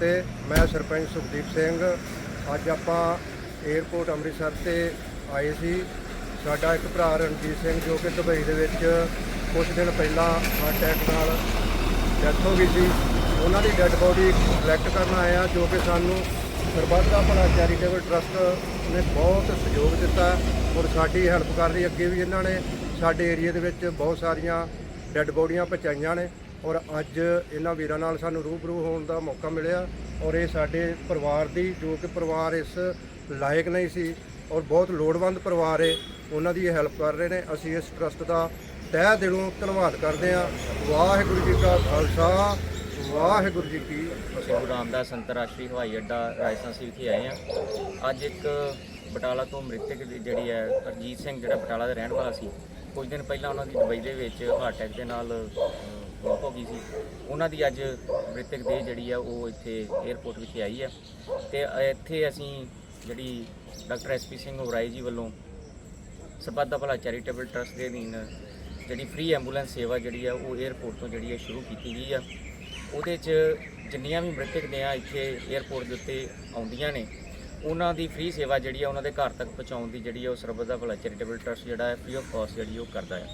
ਤੇ ਮੈਂ ਸਰਪੰਚ ਸੁਖਦੀਪ ਸਿੰਘ। ਅੱਜ ਆਪਾਂ 에어ਪੋਰਟ ਅੰਮ੍ਰਿਤਸਰ ਤੇ ਆਏ ਸੀ। ਸਾਡਾ ਇੱਕ ਭਰਾ ਰਣਜੀਤ ਸਿੰਘ ਜੋ ਕਿ ਦੁਬਈ ਦੇ ਵਿੱਚ ਕੁਝ ਦਿਨ ਪਹਿਲਾਂ ਹਾਰਟ ਅਟੈਕ ਨਾਲ ਡੈਥ ਹੋ ਗਈ ਸੀ। ਉਹਨਾਂ ਦੀ ਡੈੱਡ ਬੋਡੀ ਕਲੈਕਟ ਕਰਨ ਆਇਆ ਜੋ ਕਿ ਸਾਨੂੰ ਸਰਬੱਤ ਦਾ ਭਲਾ ਚੈਰੀਟੇਬਲ ਟਰਸਟ ਨੇ ਬਹੁਤ ਸਹਿਯੋਗ ਦਿੱਤਾ ਔਰ ਸਾਡੀ ਹੈਲਪ ਕਰ ਰਹੀ ਅੱਗੇ ਵੀ ਇਹਨਾਂ ਨੇ ਸਾਡੇ ਏਰੀਆ ਦੇ ਵਿੱਚ ਬਹੁਤ ਸਾਰੀਆਂ ਡੈੱਡ ਬੋਡੀਆਂ ਪਹੁੰਚਾਈਆਂ ਨੇ। ਔਰ ਅੱਜ ਇਹਨਾਂ ਵੀਰਾਂ ਨਾਲ ਸਾਨੂੰ ਰੂਬਰੂ ਹੋਣ ਦਾ ਮੌਕਾ ਮਿਲਿਆ ਔਰ ਇਹ ਸਾਡੇ ਪਰਿਵਾਰ ਦੀ, ਜੋ ਕਿ ਪਰਿਵਾਰ ਇਸ ਲਾਇਕ ਨਹੀਂ ਸੀ ਔਰ ਬਹੁਤ ਲੋੜਵੰਦ ਪਰਿਵਾਰ ਹੈ ਉਹਨਾਂ ਦੀ ਇਹ ਹੈਲਪ ਕਰ ਰਹੇ ਨੇ। ਅਸੀਂ ਇਸ ਟਰਸਟ ਦਾ ਤਹਿ ਦਿਲੋਂ ਧੰਨਵਾਦ ਕਰਦੇ ਹਾਂ। ਵਾਹਿਗੁਰੂ ਜੀ ਕਾ ਖਾਲਸਾ, ਵਾਹਿਗੁਰੂ ਜੀ ਕੀ ਫਤਿਹ। ਅਸੀਂ ਗੁਰੂ ਰਾਮਦਾਸ ਅੰਤਰਰਾਸ਼ਟਰੀ ਹਵਾਈ ਅੱਡਾ ਰਾਜਸਥਾਨ ਸੀ ਵਿਖੇ ਆਏ ਹਾਂ। ਅੱਜ ਇੱਕ ਬਟਾਲਾ ਤੋਂ ਮ੍ਰਿਤਕ ਦੀ ਜਿਹੜੀ ਹੈ ਅਰਜੀਤ ਸਿੰਘ ਜਿਹੜਾ ਬਟਾਲਾ ਦਾ ਰਹਿਣ ਵਾਲਾ ਸੀ, ਕੁਝ ਦਿਨ ਪਹਿਲਾਂ ਉਹਨਾਂ ਦੀ ਦੁਬਈ ਦੇ ਵਿੱਚ ਹਾਰਟ ਅਟੈਕ ਦੇ ਨਾਲ ਮੌਤ ਹੋ ਗਈ ਸੀ। ਉਹਨਾਂ ਦੀ ਅੱਜ ਮ੍ਰਿਤਕ ਦੇਹ ਜਿਹੜੀ ਆ, ਉਹ ਇੱਥੇ 에ਅਰਪੋਰਟ ਵਿਖੇ ਆਈ ਆ। ਤੇ ਇੱਥੇ ਅਸੀਂ ਜਿਹੜੀ ਡਾਕਟਰ ਐਸਪੀ ਸਿੰਘ ਉਰਾਈ ਜੀ ਵੱਲੋਂ ਸਰਬੱਤ ਦਾ ਭਲਾ ਚੈਰੀਟੇਬਲ ਟਰਸਟ ਦੇ ਅਧੀਨ ਜਿਹੜੀ ਫ੍ਰੀ ਐਂਬੂਲੈਂਸ ਸੇਵਾ ਜਿਹੜੀ ਆ, ਉਹ 에ਅਰਪੋਰਟ ਤੋਂ ਜਿਹੜੀ ਆ ਸ਼ੁਰੂ ਕੀਤੀ ਗਈ ਆ। ਉਹਦੇ 'ਚ ਜਿੰਨੀਆਂ ਵੀ ਮ੍ਰਿਤਕ ਦੇਹਾਂ ਇੱਥੇ 에ਅਰਪੋਰਟ ਦੇ ਉੱਤੇ ਆਉਂਦੀਆਂ ਨੇ, ਉਹਨਾਂ ਦੀ ਫ੍ਰੀ ਸੇਵਾ ਜਿਹੜੀ ਆ, ਉਹਨਾਂ ਦੇ ਘਰ ਤੱਕ ਪਹੁੰਚਾਉਣ ਦੀ ਜਿਹੜੀ ਆ, ਉਹ ਸਰਬੱਤ ਭਲਾ ਚੈਰੀਟੇਬਲ ਟਰਸਟ ਜਿਹੜਾ ਹੈ ਫ੍ਰੀ ਆਫ ਕਾਸਟ ਜਿਹੜੀ ਉਹ ਕਰਦਾ ਹੈ